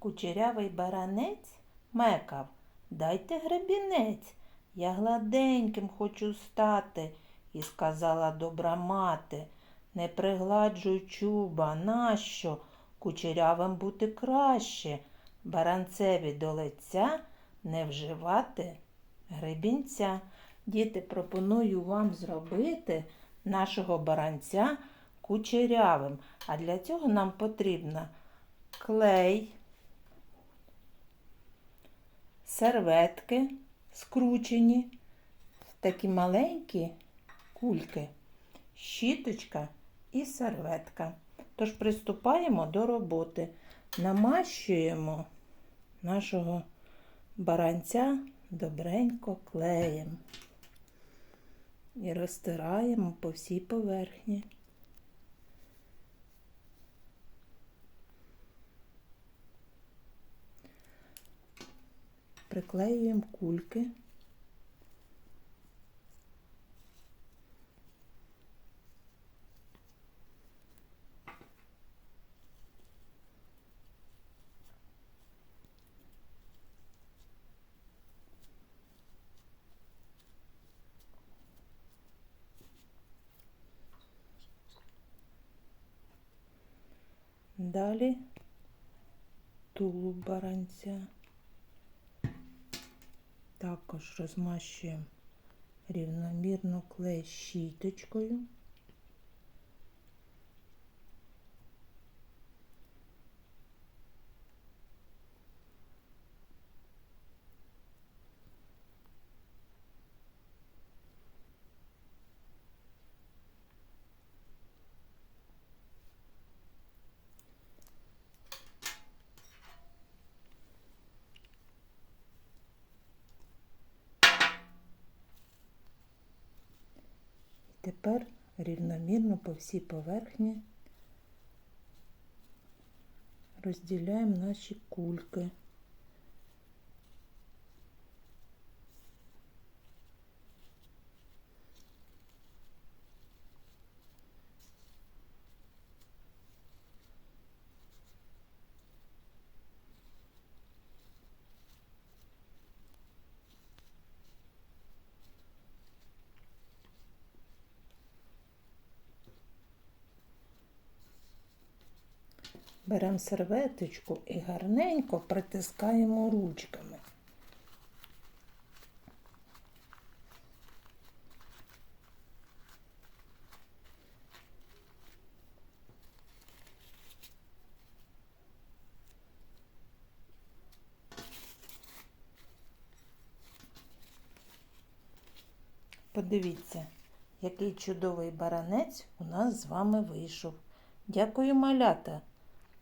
Кучерявий баранець мекав, дайте гребінець. Я гладеньким хочу стати, і сказала добра мати. Не пригладжуй чуба, нащо? Кучерявим бути краще, баранцеві до лиця не вживати гребінця. Діти, пропоную вам зробити нашого баранця кучерявим. А для цього нам потрібно клей, серветки скручені, такі маленькі кульки, щіточка і серветка. Тож приступаємо до роботи. Намащуємо нашого баранця добренько клеєм і розтираємо по всій поверхні. Приклеюємо кульки. Далі тулуб баранця. Також розмащуємо рівномірно клей щіточкою. Тепер рівномірно по всій поверхні розділяємо наші кульки. Беремо серветочку і гарненько притискаємо ручками. Подивіться, який чудовий баранець у нас з вами вийшов. Дякую, малята.